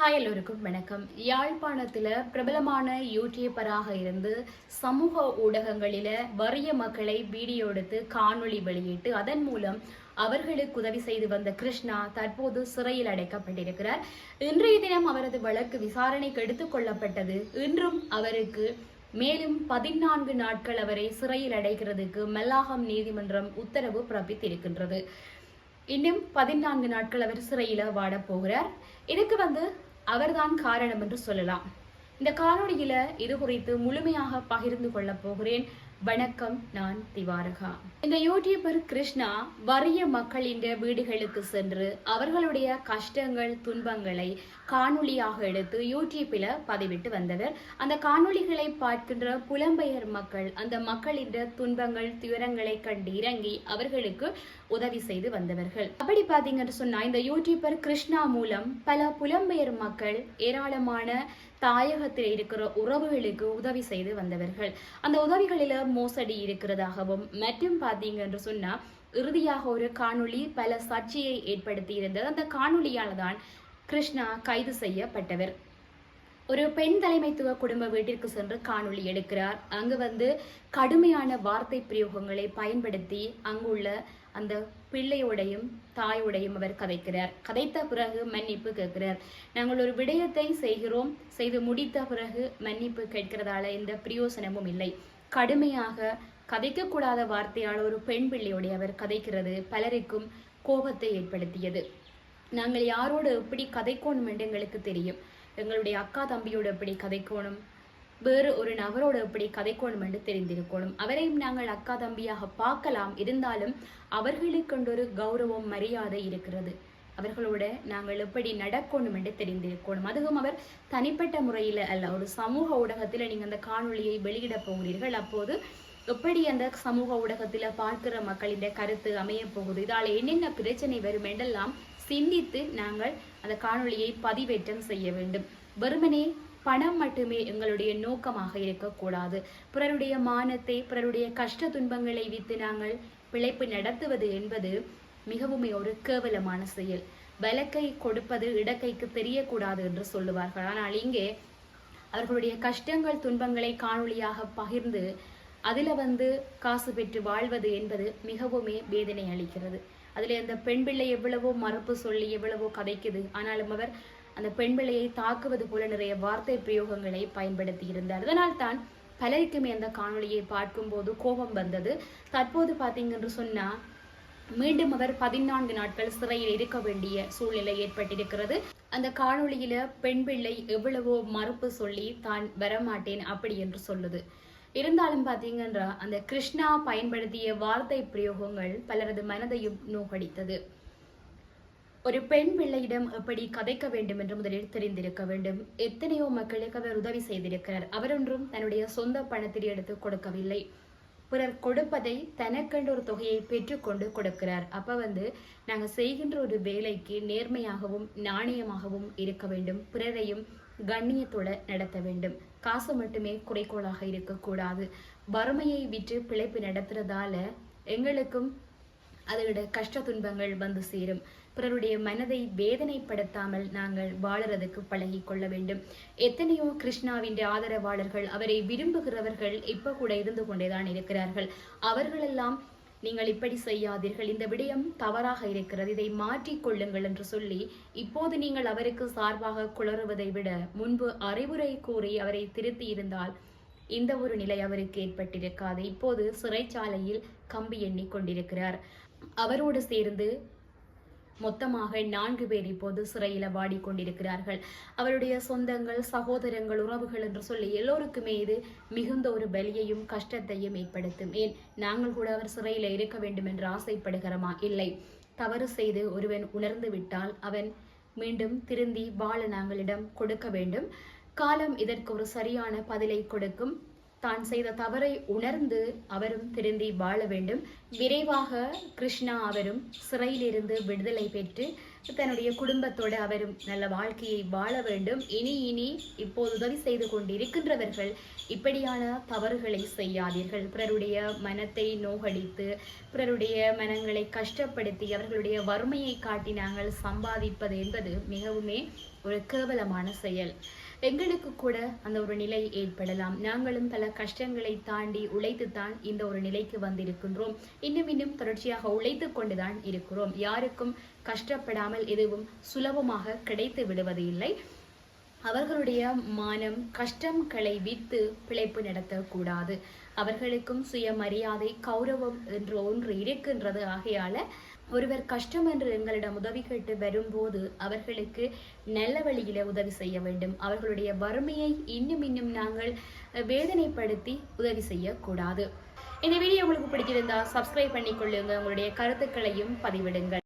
Hi எல்லோருக்கும் வணக்கம். யாழ்ப்பாணத்தில் பிரபலமான யூடியூபராக இருந்து சமூக ஊடகங்களில் வறிய மக்களை வீடியோ எடுத்து காணொளி வெளியிட்டு அதன் மூலம் அவர்களுக்கு உதவி செய்து வந்த கிருஷ்ணா தற்போது சிறையில் அடைக்கப்பட்டிருக்கிறார். இன்றைய தினம் அவரது வழக்கு விசாரணைக்கு எடுத்துக்கொள்ளப்பட்டது இன்றும் அவருக்கு மேலும் பதினான்கு நாட்கள் அவரை சிறையில் அடைக்கிறதுக்கு மெல்லாகம் நீதிமன்றம் உத்தரவு பிறப்பித்திருக்கின்றது. இன்னும் பதினான்கு நாட்கள் அவர் சிறையில் வாடப் போகிறார். இதுக்கு வந்து அவர்தான் காரணம் என்று சொல்லலாம். இந்த காணொளியில இது குறித்து முழுமையாக பகிர்ந்து கொள்ளப் போகிறேன். வணக்கம் நான் திவாரகா. இந்த யூடியூபர் கிருஷ்ணா வறிய மக்களின் வீடுகளுக்கு சென்று அவர்களுடைய கஷ்டங்கள் துன்பங்களை காணொளியாக எடுத்து யூடியூப்பில் பதிவிட்டு வந்தவர். அந்த காணொளிகளை பார்க்கின்ற புலம்பெயர் மக்கள் அந்த மக்களின் துன்பங்கள் துயரங்களை கண்டு இறங்கி அவர்களுக்கு உதவி செய்து வந்தவர்கள். அப்படி பார்த்தீங்கன்னு சொன்னா இந்த யூடியூபர் கிருஷ்ணா மூலம் பல புலம்பெயர் மக்கள் ஏராளமான தாயகத்தில் இருக்கிற உறவுகளுக்கு உதவி செய்து வந்தவர்கள். அந்த உதவிகளில மோசடி இருக்கிறதாகவும் மற்றும் பார்த்தீங்க என்று சொன்னா இறுதியாக ஒரு காணொளி பல சர்ச்சையை ஏற்படுத்தி இருந்தது. அந்த காணொளியால்தான் கிருஷ்ணா கைது செய்யப்பட்டவர். ஒரு பெண் தலைமைத்துவ குடும்ப வீட்டிற்கு சென்று காணொளி எடுக்கிறார். அங்கு வந்து கடுமையான வார்த்தை பிரயோகங்களை பயன்படுத்தி அங்குள்ள அந்த பிள்ளையோடையும் தாயோடையும் அவர் கதைக்கிறார். கதைத்த பிறகு மன்னிப்பு கேட்கிறார். நாங்கள் ஒரு விடயத்தை செய்கிறோம். செய்து முடித்த பிறகு மன்னிப்பு கேட்கிறதால எந்த பிரயோசனமும் இல்லை. கடுமையாக கதைக்கக்கூடாத வார்த்தையால் ஒரு பெண் பிள்ளையோடைய அவர் கதைக்கிறது பலருக்கும் கோபத்தை ஏற்படுத்தியது. நாங்கள் யாரோடு எப்படி கதைக்கோணும் என்று எங்களுக்கு தெரியும். எங்களுடைய அக்கா தம்பியோடு எப்படி கதைக்கோணும்? வேறு ஒரு நபரோட எப்படி கதைக்கணும் என்று தெரிந்திருக்கணும். அவரையும் நாங்கள் அக்கா தம்பியாக பார்க்கலாம். இருந்தாலும் அவர்களுக்கொண்டொரு ஒரு கௌரவம் மரியாதை இருக்கிறது. அவர்களோட நாங்கள் எப்படி நடக்கணும் என்று தெரிந்திருக்கணும். அதுவும் அவர் தனிப்பட்ட முறையில் அல்ல ஒரு சமூக ஊடகத்தில் நீங்கள் அந்த காணொளியை வெளியிட போகிறீர்கள். அப்போது எப்படி அந்த சமூக ஊடகத்தில் பார்க்கிற மக்களின் கருத்து அமைய போகுது இதால் என்னென்ன பிரச்சனை வரும் என்றெல்லாம் சிந்தித்து நாங்கள் அந்த காணொளியை பதிவேற்றம் செய்ய வேண்டும். வெறுமனே பணம் மட்டுமே எங்களுடைய நோக்கமாக இருக்கக்கூடாது. பிறருடைய மானத்தை பிறருடைய கஷ்ட துன்பங்களை வித்து நாங்கள் பிழைப்பு நடத்துவது என்பது மிகவும் ஒரு கேவலமான செயல். வலக்கை கொடுப்பது இடக்கைக்கு தெரியக்கூடாது என்று சொல்லுவார்கள். ஆனால் இங்கே அவர்களுடைய கஷ்டங்கள் துன்பங்களை காணொளியாக பகிர்ந்து அதில் வந்து காசு பெற்று வாழ்வது என்பது மிகவுமே வேதனை அளிக்கிறது. அதில் அந்த பெண் பிள்ளை எவ்வளவோ மறுப்பு சொல்லி எவ்வளவோ கதைக்குது. ஆனாலும் அவர் அந்த பெண் பிள்ளையை தாக்குவது போல நிறைய வார்த்தை பிரயோகங்களை பயன்படுத்தி இருந்தார் அதனால் தான் பலருக்குமே அந்த காணொளியை பார்க்கும்போது கோபம் வந்தது. தற்போது பார்த்தீங்கன்னு சொன்னா மீண்டும் அவர் பதினான்கு நாட்கள் சிறையில் இருக்க வேண்டிய சூழ்நிலை ஏற்பட்டிருக்கிறது. அந்த காணொளியில பெண் பிள்ளை எவ்வளவோ மறுப்பு சொல்லி தான் வரமாட்டேன் அப்படி என்று சொல்லுது. இருந்தாலும் பாத்தீங்கன்னா அந்த கிருஷ்ணா பயன்படுத்திய வார்த்தை பிரயோகங்கள் பலரது மனதையும் நோகடித்தது ஒரு பெண் பிள்ளையிடம் எப்படி கதைக்க வேண்டும் என்று முதலில் தெரிந்திருக்க வேண்டும். எத்தனையோ மக்களுக்கு அவர் உதவி செய்திருக்கிறார். அவரொன்றும் தன்னுடைய சொந்த பணத்தில் எடுத்து கொடுக்கவில்லை. பிறர் கொடுப்பதை தனக்கென்று ஒரு தொகையை பெற்றுக்கொண்டு கொடுக்கிறார். அப்ப வந்து நாங்க செய்கின்ற ஒரு வேலைக்கு நேர்மையாகவும் நாணயமாகவும் இருக்க வேண்டும். பிறரையும் கண்ணியத்தோட நடத்த வேண்டும். காசு மட்டுமே குறைக்கோளாக இருக்கக்கூடாது. வறுமையை விற்று பிழைப்பு நடத்துறதால எங்களுக்கும் அதோட கஷ்ட துன்பங்கள் வந்து சேரும். பிறருடைய மனதை வேதனைப்படுத்தாமல் நாங்கள் வாழறதுக்கு பழகி கொள்ள வேண்டும். எத்தனையோ கிருஷ்ணாவின் ஆதரவாளர்கள் அவரை விரும்புகிறவர்கள் இப்ப கூட இருந்து கொண்டேதான் இருக்கிறார்கள். அவர்களெல்லாம் நீங்கள் இப்படி செய்யாதீர்கள். இந்த விடயம் தவறாக இருக்கிறது. இதை மாற்றிக்கொள்ளுங்கள் என்று சொல்லி இப்போது நீங்கள் அவருக்கு சார்பாக குளறுவதை விட முன்பு அறிவுரை கூறி அவரை திருத்தி இருந்தால் இந்த ஒரு நிலை அவருக்கு ஏற்பட்டிருக்காது. இப்போது சிறைச்சாலையில் கம்பி எண்ணிக் கொண்டிருக்கிறார். அவரோடு சேர்ந்து மொத்தமாக நான்கு பேர் இப்போது சிறையில் வாடிக்கொண்டிருக்கிறார்கள். அவருடைய சொந்தங்கள் சகோதரங்கள் உறவுகள் என்று சொல்லி எல்லோருக்குமே இது மிகுந்த ஒரு பலியையும் கஷ்டத்தையும் ஏற்படுத்தும். ஏன்? நாங்கள் கூட அவர் சிறையில் இருக்க வேண்டும் என்று ஆசைப்படுகிறோமா? இல்லை. தவறு செய்து ஒருவன் உணர்ந்து விட்டால் அவன் மீண்டும் திருந்தி வாழ நாங்களிடம் கொடுக்க வேண்டும். காலம் இதற்கு ஒரு சரியான பதிலை கொடுக்கும். தான் செய்த தவறை உணர்ந்து அவரும் திருந்தி வாழ வேண்டும். விரைவாக கிருஷ்ணா அவரும் சிறையிலிருந்து விடுதலை பெற்று தன்னுடைய குடும்பத்தோடு அவரும் நல்ல வாழ்க்கையை வாழ வேண்டும். இனி இனி இப்போது உதவி செய்து கொண்டிருக்கின்றவர்கள் இப்படியான தவறுகளை செய்யாதீர்கள். பிறருடைய மனத்தை நோகடித்து பிறருடைய மனங்களை கஷ்டப்படுத்தி அவர்களுடைய வறுமையை காட்டி நாங்கள் சம்பாதிப்பது என்பது மிகவுமே ஒரு கேவலமான செயல். எங்களுக்கு கூட அந்த ஒரு நிலை ஏற்படலாம். நாங்களும் பல கஷ்டங்களை தாண்டி உழைத்துத்தான் இந்த ஒரு நிலைக்கு வந்திருக்கின்றோம். இன்னும் இன்னும் தொடர்ச்சியாக உழைத்து கொண்டுதான் இருக்கிறோம். யாருக்கும் கஷ்டப்படாமல் எதுவும் சுலபமாக கிடைத்து விடுவது இல்லை. அவர்களுடைய மானம் கஷ்டங்களை வித்து பிழைப்பு நடத்தக்கூடாது. அவர்களுக்கும் சுயமரியாதை கௌரவம் என்ற ஒன்று இருக்கின்றது. ஆகையால ஒருவர் கஷ்டம் என்று எங்களிடம் உதவி கேட்டு வரும்போது அவர்களுக்கு நல்ல வழியில உதவி செய்ய வேண்டும். அவர்களுடைய வறுமையை இன்னும் இன்னும் நாங்கள் வேதனைப்படுத்தி உதவி செய்யக்கூடாது. இந்த வீடியோ உங்களுக்கு பிடிச்சிருந்தா சப்ஸ்கிரைப் பண்ணிக்கொள்ளுங்க. உங்களுடைய கருத்துக்களையும் பதிவிடுங்கள்.